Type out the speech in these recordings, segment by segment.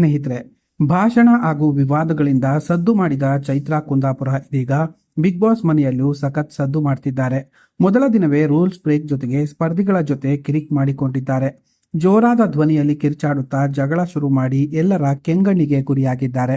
ಸ್ನೇಹಿತರೆ, ಭಾಷಣ ಹಾಗೂ ವಿವಾದಗಳಿಂದ ಸದ್ದು ಮಾಡಿದ ಚೈತ್ರಾ ಕುಂದಾಪುರ ಇದೀಗ ಬಿಗ್ ಬಾಸ್ ಮನೆಯಲ್ಲೂ ಸಖತ್ ಸದ್ದು ಮಾಡ್ತಿದ್ದಾರೆ. ಮೊದಲ ದಿನವೇ ರೂಲ್ಸ್ ಬ್ರೇಕ್ ಜೊತೆಗೆ ಸ್ಪರ್ಧಿಗಳ ಜೊತೆ ಕಿರಿಕ್ ಮಾಡಿಕೊಂಡಿದ್ದಾರೆ. ಜೋರಾದ ಧ್ವನಿಯಲ್ಲಿ ಕಿರ್ಚಾಡುತ್ತಾ ಜಗಳ ಶುರು ಮಾಡಿ ಎಲ್ಲರ ಕೆಂಗಣ್ಣಿಗೆ ಗುರಿಯಾಗಿದ್ದಾರೆ.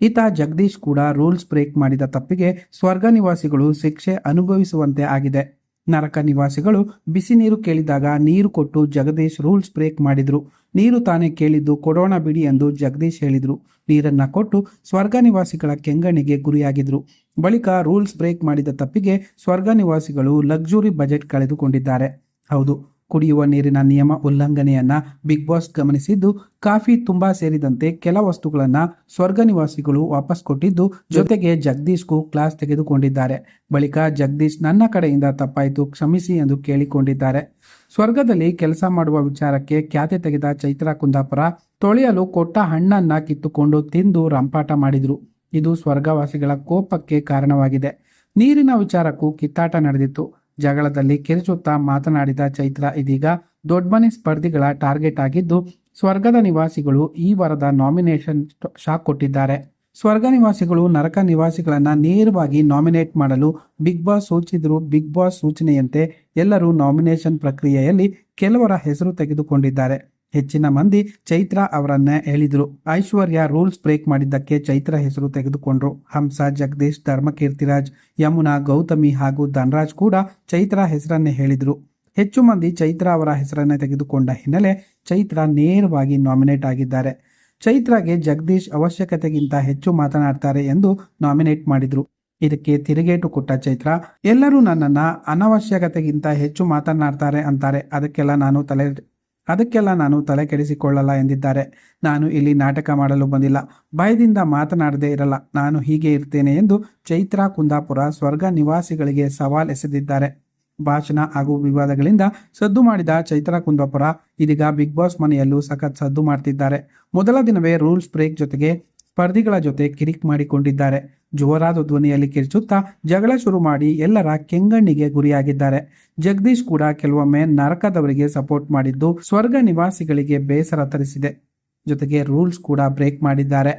ಈತ ಜಗದೀಶ್ ಕೂಡ ರೂಲ್ಸ್ ಬ್ರೇಕ್ ಮಾಡಿದ ತಪ್ಪಿಗೆ ಸ್ವರ್ಗ ನಿವಾಸಿಗಳು ಶಿಕ್ಷೆ ಅನುಭವಿಸುವಂತೆ ಆಗಿದೆ. ನರಕ ನಿವಾಸಿಗಳು ಬಿಸಿ ನೀರು ಕೇಳಿದಾಗ ನೀರು ಕೊಟ್ಟು ಜಗದೀಶ್ ರೂಲ್ಸ್ ಬ್ರೇಕ್ ಮಾಡಿದ್ರು. ನೀರು ತಾನೇ ಕೇಳಿದ್ದು ಕೊಡೋಣ ಬಿಡಿ ಎಂದು ಜಗದೀಶ್ ಹೇಳಿದ್ರು. ನೀರನ್ನ ಕೊಟ್ಟು ಸ್ವರ್ಗ ನಿವಾಸಿಗಳ ಕೆಂಗಣಿಗೆ ಗುರಿಯಾಗಿದ್ರು. ಬಳಿಕ ರೂಲ್ಸ್ ಬ್ರೇಕ್ ಮಾಡಿದ ತಪ್ಪಿಗೆ ಸ್ವರ್ಗ ನಿವಾಸಿಗಳು ಲಕ್ಸುರಿ ಬಜೆಟ್ ಕಳೆದುಕೊಂಡಿದ್ದಾರೆ. ಹೌದು ಕುಡಿಯುವ ನೀರಿನ ನಿಯಮ ಉಲ್ಲಂಘನೆಯನ್ನ ಬಿಗ್ ಬಾಸ್ ಗಮನಿಸಿದ್ದು, ಕಾಫಿ ತುಂಬಾ ಸೇರಿದಂತೆ ಕೆಲ ವಸ್ತುಗಳನ್ನ ಸ್ವರ್ಗ ನಿವಾಸಿಗಳು ವಾಪಸ್ ಕೊಟ್ಟಿದ್ದು ಜೊತೆಗೆ ಜಗದೀಶ್ಗೂ ಕ್ಲಾಸ್ ತೆಗೆದುಕೊಂಡಿದ್ದಾರೆ. ಬಳಿಕ ಜಗದೀಶ್ ನನ್ನ ಕಡೆಯಿಂದ ತಪ್ಪಾಯಿತು, ಕ್ಷಮಿಸಿ ಎಂದು ಕೇಳಿಕೊಂಡಿದ್ದಾರೆ. ಸ್ವರ್ಗದಲ್ಲಿ ಕೆಲಸ ಮಾಡುವ ವಿಚಾರಕ್ಕೆ ಖ್ಯಾತೆ ತೆಗೆದ ಚೈತ್ರಾ ಕುಂದಾಪುರ ತೊಳೆಯಲು ಕೊಟ್ಟ ಹಣ್ಣನ್ನ ಕಿತ್ತುಕೊಂಡು ತಿಂದು ರಂಪಾಟ ಮಾಡಿದ್ರು. ಇದು ಸ್ವರ್ಗವಾಸಿಗಳ ಕೋಪಕ್ಕೆ ಕಾರಣವಾಗಿದೆ. ನೀರಿನ ವಿಚಾರಕ್ಕೂ ಕಿತ್ತಾಟ ನಡೆದಿತ್ತು. ಜಗಳದಲ್ಲಿ ಕಿರುಚುತ್ತಾ ಮಾತನಾಡಿದ ಚೈತ್ರ ಇದೀಗ ದೊಡ್ಡಮನೆ ಸ್ಪರ್ಧಿಗಳ ಟಾರ್ಗೆಟ್ ಆಗಿದ್ದು, ಸ್ವರ್ಗದ ನಿವಾಸಿಗಳು ಈ ವಾರದ ನಾಮಿನೇಷನ್ ಶಾಕ್ ಕೊಟ್ಟಿದ್ದಾರೆ. ಸ್ವರ್ಗ ನಿವಾಸಿಗಳು ನರಕ ನಿವಾಸಿಗಳನ್ನ ನೇರವಾಗಿ ನಾಮಿನೇಟ್ ಮಾಡಲು ಬಿಗ್ ಬಾಸ್ ಸೂಚಿಸಿದ್ರು ಬಿಗ್ ಬಾಸ್ ಸೂಚನೆಯಂತೆ ಎಲ್ಲರೂ ನಾಮಿನೇಷನ್ ಪ್ರಕ್ರಿಯೆಯಲ್ಲಿ ಕೆಲವರ ಹೆಸರು ತೆಗೆದುಕೊಂಡಿದ್ದಾರೆ. ಹೆಚ್ಚಿನ ಮಂದಿ ಚೈತ್ರ ಅವರನ್ನ ಹೇಳಿದ್ರು. ಐಶ್ವರ್ಯ ರೂಲ್ಸ್ ಬ್ರೇಕ್ ಮಾಡಿದ್ದಕ್ಕೆ ಚೈತ್ರ ಹೆಸರು ತೆಗೆದುಕೊಂಡ್ರು. ಹಂಸ, ಜಗದೀಶ್, ಧರ್ಮಕೀರ್ತಿರಾಜ್, ಯಮುನಾ, ಗೌತಮಿ ಹಾಗೂ ಧನರಾಜ್ ಕೂಡ ಚೈತ್ರ ಹೆಸರನ್ನೇ ಹೇಳಿದ್ರು. ಹೆಚ್ಚು ಮಂದಿ ಚೈತ್ರ ಅವರ ಹೆಸರನ್ನೇ ತೆಗೆದುಕೊಂಡ ಹಿನ್ನೆಲೆ ಚೈತ್ರ ನೇರವಾಗಿ ನಾಮಿನೇಟ್ ಆಗಿದ್ದಾರೆ. ಚೈತ್ರಾಗೆ ಜಗದೀಶ್ ಅವಶ್ಯಕತೆಗಿಂತ ಹೆಚ್ಚು ಮಾತನಾಡ್ತಾರೆ ಎಂದು ನಾಮಿನೇಟ್ ಮಾಡಿದ್ರು. ಇದಕ್ಕೆ ತಿರುಗೇಟು ಕೊಟ್ಟ ಚೈತ್ರ, ಎಲ್ಲರೂ ನನ್ನನ್ನ ಅನವಶ್ಯಕತೆಗಿಂತ ಹೆಚ್ಚು ಮಾತನಾಡ್ತಾರೆ ಅಂತಾರೆ. ಅದಕ್ಕೆಲ್ಲ ನಾನು ತಲೆ ಅದಕ್ಕೆಲ್ಲ ನಾನು ತಲೆ ಕೆಡಿಸಿಕೊಳ್ಳಲ್ಲ ಎಂದಿದ್ದಾರೆ. ನಾನು ಇಲ್ಲಿ ನಾಟಕ ಮಾಡಲು ಬಂದಿಲ್ಲ. ಭಯದಿಂದ ಮಾತನಾಡದೇ ಇರಲ್ಲ. ನಾನು ಹೀಗೆ ಇರ್ತೇನೆ ಎಂದು ಚೈತ್ರಾ ಕುಂದಾಪುರ ಸ್ವರ್ಗ ನಿವಾಸಿಗಳಿಗೆ ಸವಾಲ್ ಎಸೆದಿದ್ದಾರೆ. ಭಾಷಣ ಹಾಗೂ ವಿವಾದಗಳಿಂದ ಸದ್ದು ಮಾಡಿದ ಚೈತ್ರಾ ಕುಂದಾಪುರ ಇದೀಗ ಬಿಗ್ ಬಾಸ್ ಮನೆಯಲ್ಲೂ ಸಖತ್ ಸದ್ದು ಮಾಡ್ತಿದ್ದಾರೆ. ಮೊದಲ ದಿನವೇ ರೂಲ್ಸ್ ಬ್ರೇಕ್ ಜೊತೆಗೆ ಸ್ಪರ್ಧಿಗಳ ಜೊತೆ ಕಿರಿಕ್ ಮಾಡಿಕೊಂಡಿದ್ದಾರೆ. ಜೋರಾದ ಧ್ವನಿಯಲ್ಲಿ ಕಿರಿಚುತ್ತಾ ಜಗಳ ಶುರು ಮಾಡಿ ಎಲ್ಲರ ಕೆಂಗಣ್ಣಿಗೆ ಗುರಿಯಾಗಿದ್ದಾರೆ. ಜಗದೀಶ್ ಕೂಡ ಕೆಲವೊಮ್ಮೆ ನರಕದವರಿಗೆ ಸಪೋರ್ಟ್ ಮಾಡಿದ್ದು ಸ್ವರ್ಗ ನಿವಾಸಿಗಳಿಗೆ ಬೇಸರ ತರಿಸಿದೆ. ಜೊತೆಗೆ ರೂಲ್ಸ್ ಕೂಡ ಬ್ರೇಕ್ ಮಾಡಿದ್ದಾರೆ.